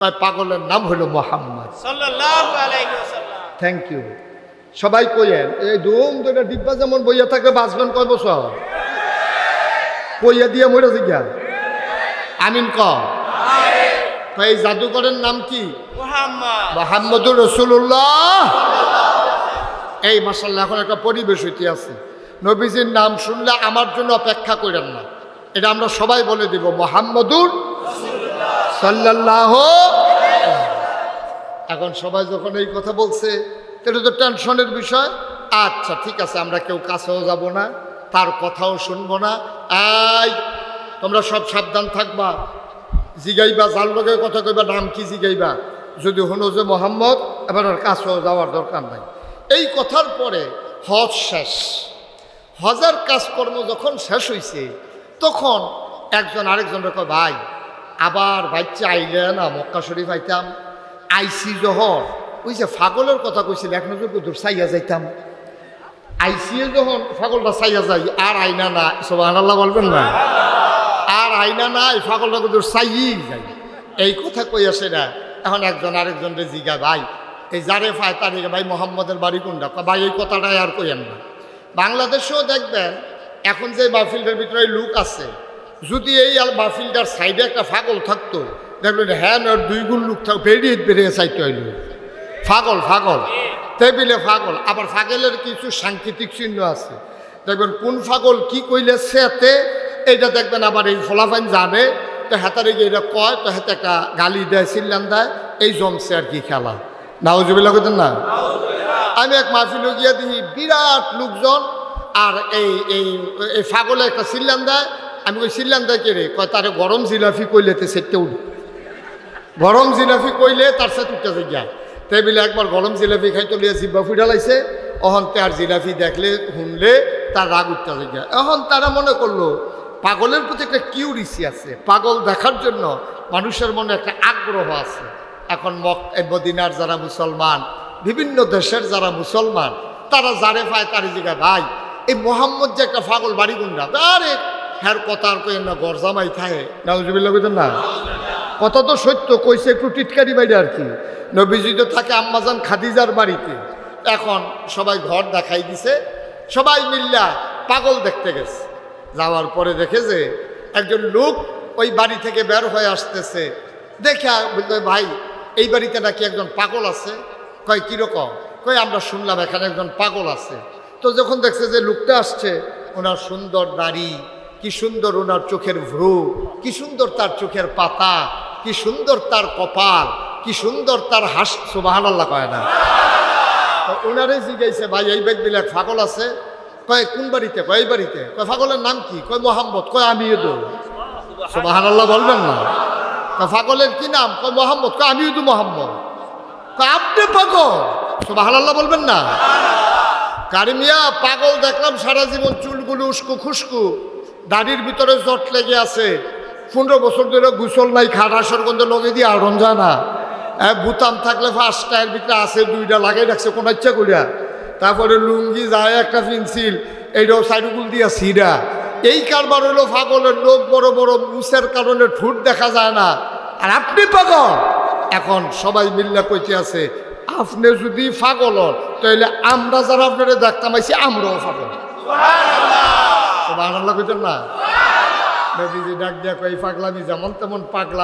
তাই পাগলের নাম হলো মোহাম্মদ। থ্যাংক ইউ সবাই কইয়েন এই ধুম ধরে ডিব্বা যেমন বইয়া থাকে বাঁচবেন কয় বছর? কইয়া দিয়ে মরে জিজ্ঞা আমিন ক। এই জাদুকরের নাম কি? মুহাম্মদ। মোহাম্মদুর রসুল্লাহ এই মাসাল্লাহ এখন একটা পরিবেশ হইতে আছে। নবীজির নাম শুনলে আমার জন্য অপেক্ষা করেন না। এটা আমরা সবাই বলে দিব মোহাম্মদুর সাল্লাল্লাহ এখন সবাই যখন এই কথা বলছে, এটা তো টেনশনের বিষয়। আচ্ছা ঠিক আছে, আমরা কেউ কাছেও যাব না, তার কথাও শুনব না। আই তোমরা সব সাবধান থাকবা। জিগাইবা, যার লগে কথা কইবা, নাম কি জিগাইবা? যদি হলো যে মোহাম্মদ, এবার আর কাছেও যাওয়ার দরকার নাই। এই কথার পরে হজ শেষ। হজের কাজকর্ম যখন শেষ হয়েছে তখন একজন আরেকজন কয়, ভাই, আবার বাচ্চা আইলে না, মক্কা শরীফ আইতাম। আইসি যখন, ওই যে ফাগলের কথা কইছিল, এক নজর দূর চাইয়া যাইতাম। আইসিএ যখন ফাগলটা চাইয়া যাই, আর আইনা না সব আল্লাহ বলবেন না? আর আইনা নাই, ফাগলটা দূর চাইই যাই। এই কথা কই আসে না, এখন একজন আরেকজন রে জিগা, ভাই, এই যারে ফায় তারে ভাই, মোহাম্মদের বাড়ি কোনটা? ভাই, এই কথাটাই আর কইেন না। বাংলাদেশেও দেখবেন, এখন যে মাহফিলটার ভিতরে লুক আছে, যদি এই মাহফিলটার সাইডে একটা ফাগল থাকতো দেখবেন হ্যাঁ আর দুই গুণ লুক থাক, বেরিয়ে বেরিয়ে চাইতে হইল। ফাগল ফাগল টেবিলে ফাগল আবার ফাগলের কিছু সাংকেতিক চিহ্ন আছে। দেখবেন, কোন ফাগল কি কইলে সেতে, এইটা দেখবেন আবার এই ফলাফাইন জানে। তো হেতারে গিয়ে এটা কয়, তো হেতে একটা গালি দেয়, চিল্লান দেয়। এই জমছে আর কি খেলা। নাওজুবিল্লা করতেন না? আমি এক মাহফিলে গিয়ে দেখি বিরাট লোকজন আর এই এই এই ফাগলে একটা চিল্লান দেয়। আমি ওই চিল্লান দেয় কে রে? কয়, তারে গরম জিলাফি কইলে তে সেটতে উঠে। গরম জিলাফি কইলে তার সাথে উঠতে যায় টেবিলে একবার গরম জিলাফি খাইতে লিয়ে জিব্বা ফুটালাইছে অহন তার জিলাফি দেখলে, শুনলে তার রাগ উঠতে যায় এখন তারা মনে করল, পাগলের প্রতি একটা কিউরিসি আছে। পাগল দেখার জন্য মানুষের মনে একটা আগ্রহ আছে। এখন মদিনার যারা মুসলমান, বিভিন্ন দেশের যারা মুসলমান, তারা যারে পায় তারে জিগা ভাই, এই মোহাম্মদ যে একটা পাগল বাড়ি গুন্ডা, আরে হ্যার কথা আর কই না গরজামাই থাকে। না? কথা তো সত্য, কইছে একটু টিটকারি বাইরে আর কি। নবীজি তো থাকে আম্মাজান খাদিজার বাড়িতে। এখন সবাই ঘর দেখাই দিছে, সবাই মিল্লা পাগল দেখতে গেছে। যাওয়ার পরে দেখে যে একজন লোক ওই বাড়ি থেকে বের হয়ে আসতেছে। দেখে বলতে ভাই, এই বাড়িতে নাকি একজন পাগল আছে? কয় কীরকম কয়, আমরা শুনলাম এখানে একজন পাগল আছে। তো যখন দেখছে যে লোকটা আসছে, ওনার সুন্দর দাড়ি কি সুন্দর ওনার চোখের ভ্রু, কি সুন্দর তার চোখের পাতা কি সুন্দর তার কপাল, কি সুন্দর তার হাস সুবাহান আল্লাহ কয় না। তো ওনারে জিজ্ঞাসা, ভাই, এই বেদ বিলাক ফাগল আছে? কয়, কোন বাড়িতে? কয়, এই বাড়িতে। কয় ফাগলের নাম কি? কয়, মোহাম্মদ। কয় আমি এদো সুবাহান আল্লাহ বলবেন না? কয় ফাগলের কি নাম? কয়, মোহাম্মদ। কয় আমি তো মোহাম্মদ। কয়, আপনি পাগল? সুবাহান আল্লাহ বলবেন না? কারিমিয়া পাগল দেখলাম সারা জীবন চুলগুলো উস্কু খুস্কু দাড়ির ভিতরে জট লেগে আছে। পনেরো বছর ধরে গুসল নাই খাটা গন্ধ লগে দিয়ে আড়ন যায় না। বুতাম থাকলে ফার্স্ট এর ভিতরে আছে দুইটা লাগাই রাখছে কোনো ইচ্ছা করিয়া। তারপরে লুঙ্গি যায় একটা পেন্সিল এইটাও সাইডুকুল দিয়া সিরা এই কারবার হলো পাগলের লোক বড় বড় মুসের কারণে ঠুট দেখা যায় না। আর আপনি পাগল? এখন সবাই মিল্লা কইতে আছে আপনি যদি পাগল হন তাহলে আমরা যারা আপনারা দেখতাম আইছি আমরাও পাগল। সুবহানাল্লাহ কইতেন না? নবীজি ডাক দিয়া কই পাগলামি যেমন তেমন পাগলা